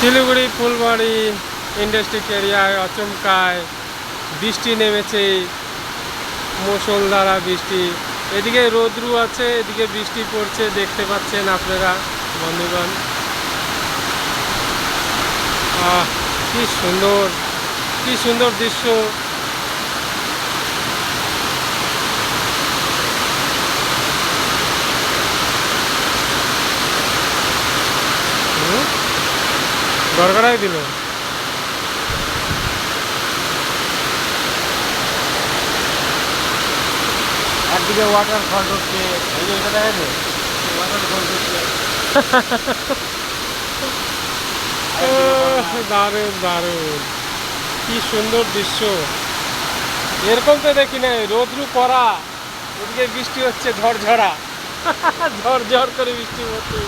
শিলিগুড়ি, ফুলবাড়ি ইন্ডাস্ট্রিক এরিয়ায় অচমকায় বৃষ্টি নেমেছে মুসলধারা বৃষ্টি। এদিকে রোদ্রু আছে, এদিকে বৃষ্টি পড়ছে, দেখতে পাচ্ছেন আপনারা, বন্ধুগণ। কি সুন্দর কি সুন্দর দৃশ্য। গড়গড়াই দিল। একদিকে ওয়াটার ফল হচ্ছে এই যে এটা দেখা যায়? ওয়াটার ফল হচ্ছে। দারুণ দারুণ। কি সুন্দর দৃশ্য। এরকম তো দেখি নাই রোদ্রু করা ওদিকে বৃষ্টি হচ্ছে ঝড়ঝরা ঝড় ঝড় করে বৃষ্টি হচ্ছে।